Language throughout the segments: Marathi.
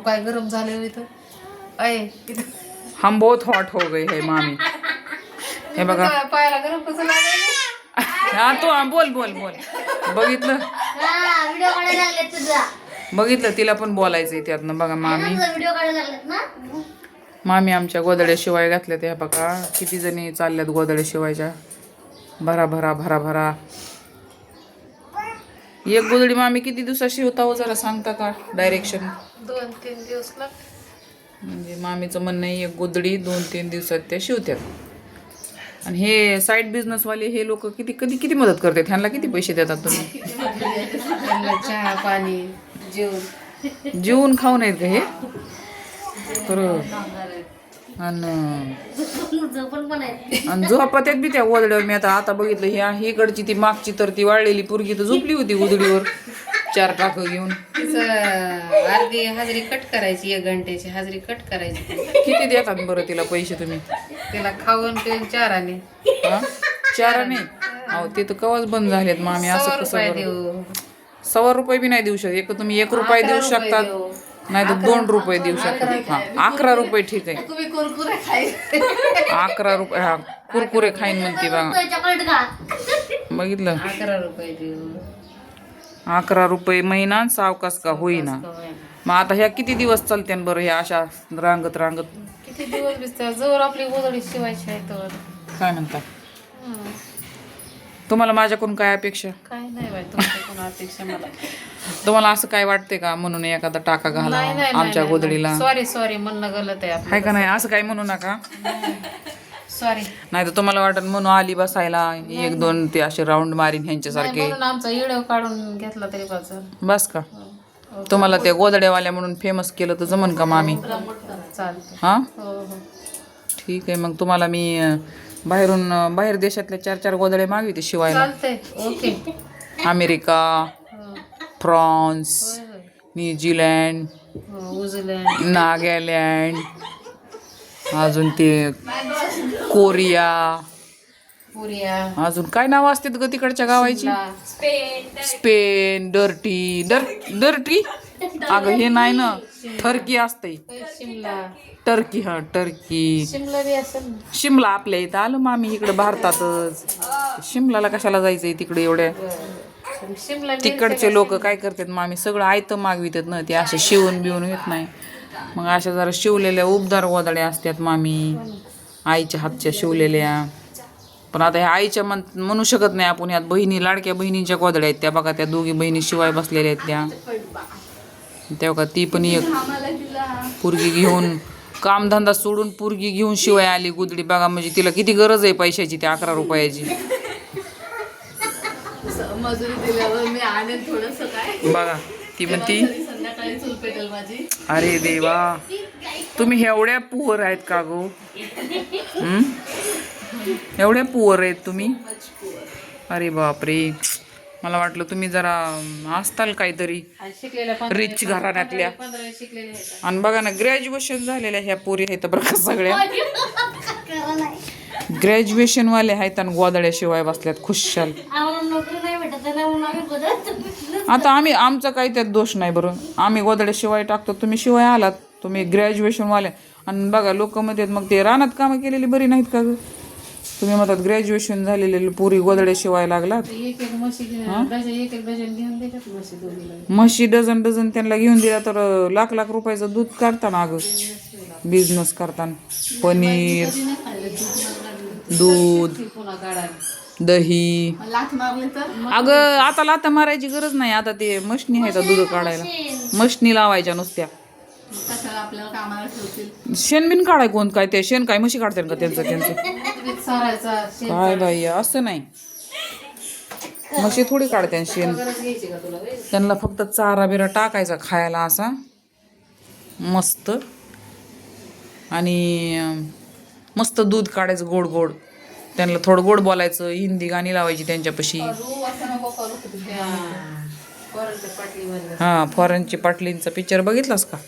काय गरम झाले इथं अय हम बहुत हॉट हो गए है मामी. हे बघा. काय पायाला गरम कसं लागलं हा तू हा, बोल बोल बोल. बघितलं? बघितलं तिला पण बोलायचंय त्यातनं. बघा मामी. मामी आमच्या गोदड्या शिवाय घातल्या त्या बघा. किती जणी चालल्यात गोदड्या शिवायच्या भरा भरा भरा भरा. एक गोदडी मामी किती दिवसात शिवता हो जरा सांगता का? डायरेक्शन दोन तीन दिवस म्हणजे मामीचं म्हणणं आहे एक गोदडी दोन तीन दिवसात त्या शिवत्यात. आणि हे साईड बिझनेसवाले हे लोक किती कधी किती मदत करतात? ह्यांना किती पैसे देतात तुम्ही? त्यांना चहा पाणी जेवण. जेवून खाऊन आहेत का हे? खरं आणि आणि झोपात्यात बी त्या गोदड्यावर मी आता आता बघितलं ह्या हिकडची ती मागची तर ती वाळलेली पोरगी तर झोपली होती गोदडीवर चार टाकं घेऊन. अर्धी हाजरी कट करायची एक घंट्याची हाजरी कट करायची. किती देतात बरं तिला पैसे तुम्ही? तिला खाऊन पिऊन चाराने. हा? चार नाही अहो ते तर कवाच बंद झालेत मामी असं सव्वा कसं सव्वा रुपये बी नाही देऊ शकत. एक तुम्ही एक रुपये देऊ शकतात. नाही तर दोन रुपये देऊ शकतात हा. अकरा रुपये ठीक आहे. तुम्ही कुरकुरे खायचे अकरा रुपये हा. कुरकुरे खाईन म्हणते बघा. बघितलं? अकरा रुपये देऊ. अकरा रुपये महिना सावकास का होईना. मग आता ह्या किती दिवस चालत्यान बरं ह्या अशा रांगत रांगत? किती दिवस दिसतात? जवळ आपली गोदडी शिवायची आहे तर. काय म्हणता? तुम्हाला माझ्याकडून काय अपेक्षा? काय नाही बाई तुमच्या अपेक्षा मला. तुम्हाला असं काय वाटतंय का म्हणून एखादा टाका घाला नाही नाही आमच्या गोदडीला? सॉरी सॉरी म्हणणं गलत आहे आपलं. का नाही? असं काय म्हणू नका. सॉरी नाही तर तुम्हाला वाटत म्हणून आली बसायला एक दोन ते असे राऊंड मारीन ह्यांच्यासारखे. म्हणून आमचा व्हिडिओ काढून घेतला तरी बस का? तुम्हाला त्या गोदड्यावाल्या म्हणून फेमस केलं तर जमन का मामी? चालतं हा? हो हो. ठीक आहे मग तुम्हाला मी अं, बाहेरून अं, बाहेर देशातल्या चार चार गोदड्या मागविते शिवायला. चालतंय. ओके. अमेरिका हो. फ्रान्स. न्यूझीलँड हो, न्यूझीलंड. नागालँड अजून ते कोरिया. अजून काय नाव असतात ग तिकडच्या गावाची? Spain dirty. डर डर्टी? अगं हे नाही ना टर्की शिमला. टर्की हा टर्की. शिमला आपल्या इथं आलं मामी इकडं भारतातच. शिमलाला कशाला जायचंय तिकडे एवढ्या. शिमला तिकडचे लोक काय करतात मामी सगळं आयतं मागवितात ना ते असे शिवून बिवून येत नाही. मग अशा जरा शिवलेल्या उबदार गोदड्या असतात मामी आईच्या हातच्या शिवलेल्या. पण आता ह्या आईच्या म्हण म्हणू शकत नाही आपण ह्यात बहिणी लाडक्या बहिणींच्या गोदड्या आहेत त्या बघा त्या दोघी बहिणी शिवाय बसलेल्या आहेत त्या. तेव्हा ती पण एक पुरगी घेऊन कामधंदा सोडून पुरगी घेऊन शिवाय आली गुदडी. बघा म्हणजे तिला किती गरज आहे पैशाची त्या अकरा रुपयाची. मजुरी दिल्यावर मी आणेन थोडस काय. बघा ती म्हणती संध्याकाळी चूल पेटेल माझी. अरे देवा तुम्ही एवढ्या पुअर आहेत का गो? हं? एवढ्या पुअर आहेत तुम्ही? अरे बापरे. मला वाटलं तुम्ही जरा असताल काहीतरी. रिच घराण्यातल्या. पंधरा शिकलेले आहेत. आणि बघा ना ग्रॅज्युएशन झालेल्या ह्या पोरी आहेत बरं का सगळ्या. करा नाही ग्रॅज्युएशन वाले आहेत आणि गोदड्याशिवाय बसल्यात खुशाल. नोकरी नाही भेटत आहे ना म्हणून आम्ही बदलत. आता आम्ही आमचा काही त्यात दोष नाही बरं. आम्ही गोदड्या शिवाय टाकतो तुम्ही शिवाय आलात. तुम्ही ग्रॅज्युएशन वाले आणि बघा लोक म्हणतात मग ते रानात कामं केलेली बरी नाहीत का ग? तुम्ही म्हणतात ग्रॅज्युएशन झालेले पुरी गोदड्या शिवाय लागलात. एक एक म्हशी डझन डझन त्यांना घेऊन दिला तर लाख लाख रुपयाचं दूध काढताना अगं. बिझनेस करताना. पनीर दूध. दही. लाथ मारले तर? अगं आता लाता मारायची गरज नाही. आता ते मशनी आहेत दूध काढायला. मशनी लावायच्या नुसत्या. कशाला आपल्याला कामाला ठेवतील? शेण बिन काढाय कोण काय ते? शेण काय म्हशी काढते का त्यांचं त्यांचं? शेण काय बाई असं नाही. म्हशी थोडी काढते शेण. गरज घ्यायची का तुला बे? त्यांना फक्त चारा बिरा टाकायचा खायला असा. मस्त. आणि अं, मस्त दूध काढायचं गोड गोड त्यांना थोडं गोड बोलायचं हिंदी गाणी लावायची त्यांच्यापाशी. हां फॉरेनची पाटलींचा पिक्चर बघितलास का?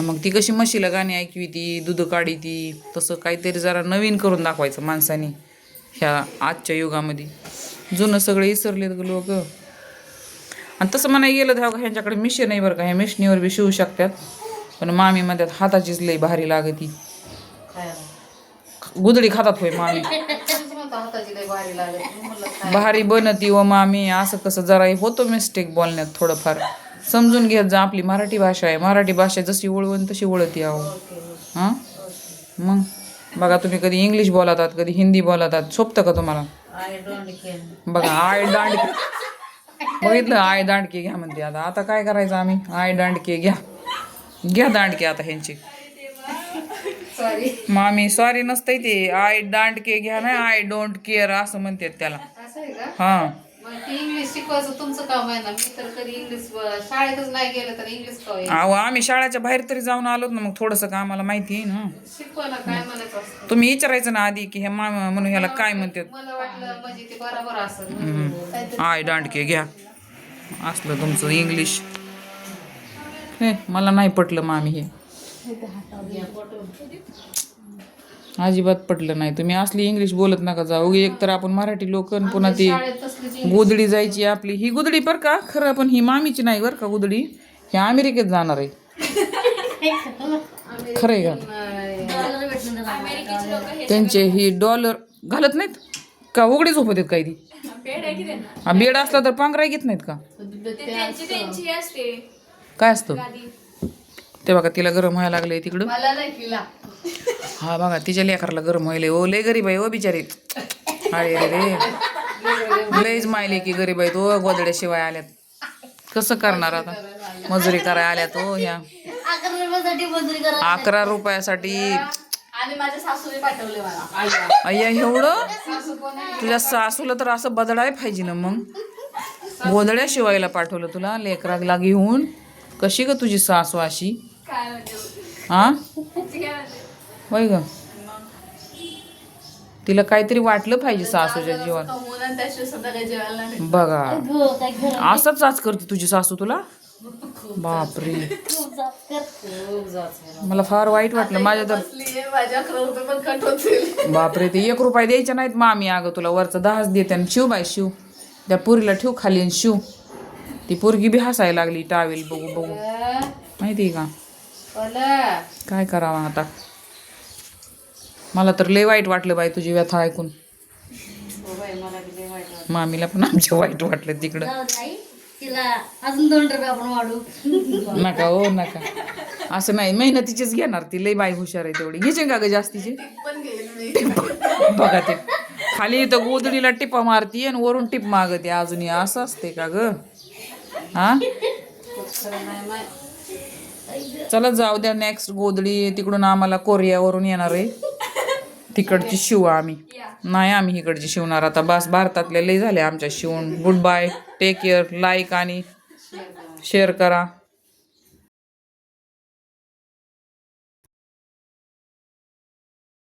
मग ती कशी म्हशीला गाणी ऐकवी ती दूध काढी ती तसं काहीतरी जरा नवीन करून दाखवायचं माणसाने ह्या आजच्या युगामध्ये. जुनं सगळे विसरलेत ग लोक. आणि तसं म्हणाय गेलं तर ह्यांच्याकडे मिशन आहे बरं का ह्या मिशनीवर बी शिवू शकतात. पण मामी म्हणतात हाताचीच लई भारी लागती. गुदडी खातात होय मामी. भारी बनती व मामी. असं कसं जरा होतो मिस्टेक बोलण्यात थोडंफार. समजून घेत जा आपली मराठी भाषा आहे. मराठी भाषा जशी वळवून तशी वळती आहो हां? मग? बघा तुम्ही कधी इंग्लिश बोलतात कधी हिंदी बोलतात सोपतं का तुम्हाला? बघा आय दांडके. बघितलं? आय दांडके घ्या म्हणते आता. आता काय करायचं आम्ही? आय दांडके घ्या. घ्या दांडके आता ह्यांची. मामी सॉरी नसतंय ते. आय दांडके घ्या ना. आय डोंट केअर असं म्हणतात त्याला. असं आहे का? हां. मग ती इंग्लिश शिकवायचं तुमचं काम आहे ना. मी तर कधी इंग्लिश शाळेतच नाही गेलं तर इंग्लिश अहो आम्ही शाळेच्या बाहेर तरी जाऊन आलोत ना मग थोडंसं का आम्हाला माहिती आहे ना? शिकवा ना काय म्हणायचं असतं. तुम्ही विचारायचं ना आधी की हे मामा म्हणून ह्याला काय म्हणतात? मला वाटलं म्हणजे ते बरोबर असेल. आय दांडके घ्या. असलं तुमचं इंग्लिश हे मला नाही पटलं मामी हे. अजिबात पटलं नाही. तुम्ही असली इंग्लिश बोलत नका जाऊ. एक तर आपण मराठी लोक पुन्हा ती गोदडी जायची आपली. ही गुदडी बरं का? खरं पण ही मामीची नाही बरं का गुदडी? ही अमेरिकेत जाणार आहे. खरं आहे का. त्यांचे ही डॉलर घालत नाहीत? का उघडे झोपत आहेत काही ती बेड असला तर पांघराय घेत नाहीत का? काय असतं? ते बघा तिला गरम व्हायला लागलंय तिकडं. मला नाही तिला. हा बघा तिच्या लेकराला गरम व्हायलंय. ओ लय गरीब आहे ओ बिचारी. अरे रे रे. लयच मायले की गरीब आहे तो गोदड्याशिवाय आल्यात. कसं करणार आता? मजुरी करायला आल्यात हो ह्या. अकरा रुपयासाठी अय्या एवढं? तुझ्या सासूला तर असं बदडाय पाहिजे ना मग. गोदड्या शिवायला पाठवलं तुला लेकराला घेऊन. कशी ग तुझी सासू अशी? हा? ती काय म्हणते? होय ग. तिला काहीतरी वाटलं पाहिजे सासूच्या जीवात जेवायला नाही भेटत. बघा. असंच आज करते तुझी सासू तुला? बापरे. मला फार वाईट वाटलं. माझ्या तर बापरे ते एक रुपये द्यायचे नाहीत मामी अगं तुला. वरचं दहाच देते आणि शिव बाय शिव. त्या पुरीला ठेव खाली आणि शिव. ती पोरगी बी हसायला लागली टावेल बघू बघू. माहिती का? काय करावं आता? मला तर लय वाईट वाटलं बाई तुझी व्यथा ऐकून. हो. मामीला पण आमच्या वाईट वाटलं तिकडं. तिला अजून दोन रुपये आपण वाढू नका हो नका. असं नाही मेहनतीचेच घेणार ती लय बाई हुशार आहे तेवढी. घ्यायचे का ग जास्तीचे. बघा ते. खाली इथं गोदडीला टिपा मारती आणि वरून टिप मागते अजूनही. असं असते का ग? हा? खरं नाही माय. चला जाऊ द्या नेक्स्ट गोदडी तिकडून आम्हाला कोरियावरून येणार आहे. तिकडची शिव आम्ही. नाही आम्ही इकडची शिवणार आता. बस भारतातले लई झाले आमच्या शिवून. Good bye take care like आणि शेअर करा.